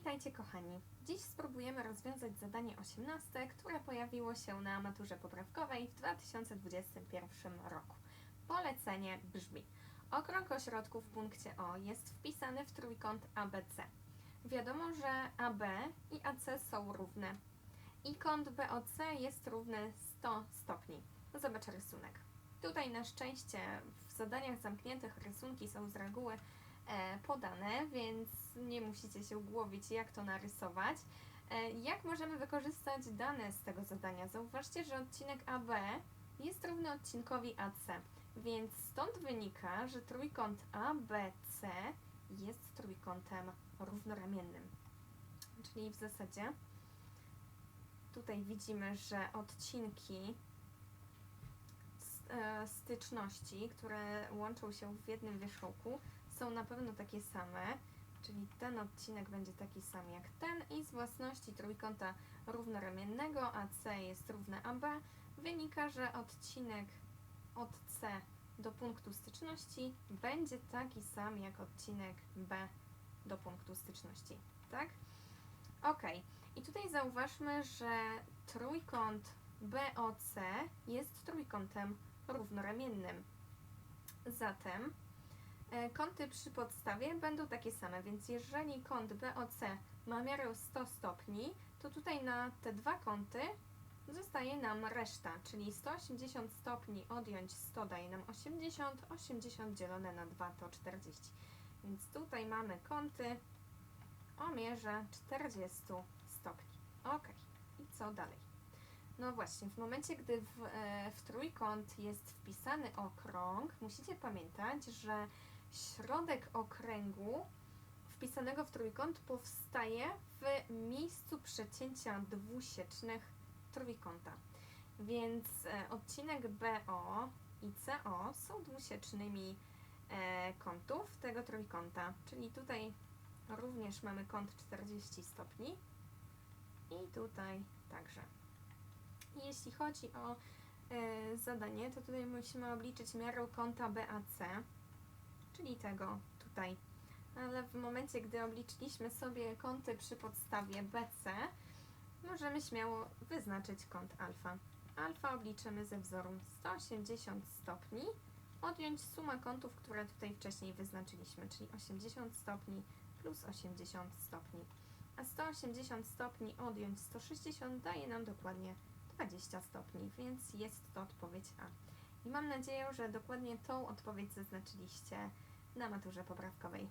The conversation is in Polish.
Witajcie kochani. Dziś spróbujemy rozwiązać zadanie 18, które pojawiło się na maturze poprawkowej w 2021 roku. Polecenie brzmi: Okrąg ośrodku w punkcie O jest wpisany w trójkąt ABC. Wiadomo, że AB i AC są równe i kąt BOC jest równy 100 stopni. Zobacz rysunek. Tutaj na szczęście w zadaniach zamkniętych rysunki są z reguły podane, więc nie musicie się głowić, jak to narysować. E, jak możemy wykorzystać dane z tego zadania? Zauważcie, że odcinek AB jest równy odcinkowi AC, więc stąd wynika, że trójkąt ABC jest trójkątem równoramiennym. Czyli w zasadzie tutaj widzimy, że odcinki e, styczności, które łączą się w jednym wierzchołku, są na pewno takie same, czyli ten odcinek będzie taki sam jak ten i z własności trójkąta równoramiennego AC jest równe AB wynika, że odcinek od C do punktu styczności będzie taki sam jak odcinek B do punktu styczności, tak? Ok, i tutaj zauważmy, że trójkąt BOC jest trójkątem równoramiennym. Zatem e, kąty przy podstawie będą takie same, więc jeżeli kąt BOC ma miarę 100 stopni, to tutaj na te dwa kąty zostaje nam reszta, czyli 180 stopni odjąć 100 daje nam 80, 80 dzielone na 2 to 40. Więc tutaj mamy kąty o mierze 40 stopni. Ok, i co dalej? No właśnie, w momencie, gdy w, e, w trójkąt jest wpisany okrąg, musicie pamiętać, że środek okręgu wpisanego w trójkąt powstaje w miejscu przecięcia dwusiecznych trójkąta. Więc e, odcinek BO i CO są dwusiecznymi e, kątów tego trójkąta, czyli tutaj również mamy kąt 40 stopni i tutaj także. Jeśli chodzi o e, zadanie, to tutaj musimy obliczyć miarę kąta BAC, czyli tego tutaj. Ale w momencie, gdy obliczyliśmy sobie kąty przy podstawie BC, możemy śmiało wyznaczyć kąt alfa. Alfa obliczymy ze wzoru 180 stopni, odjąć suma kątów, które tutaj wcześniej wyznaczyliśmy, czyli 80 stopni plus 80 stopni. A 180 stopni odjąć 160 daje nam dokładnie 20 stopni, więc jest to odpowiedź A. I mam nadzieję, że dokładnie tą odpowiedź zaznaczyliście na maturze poprawkowej.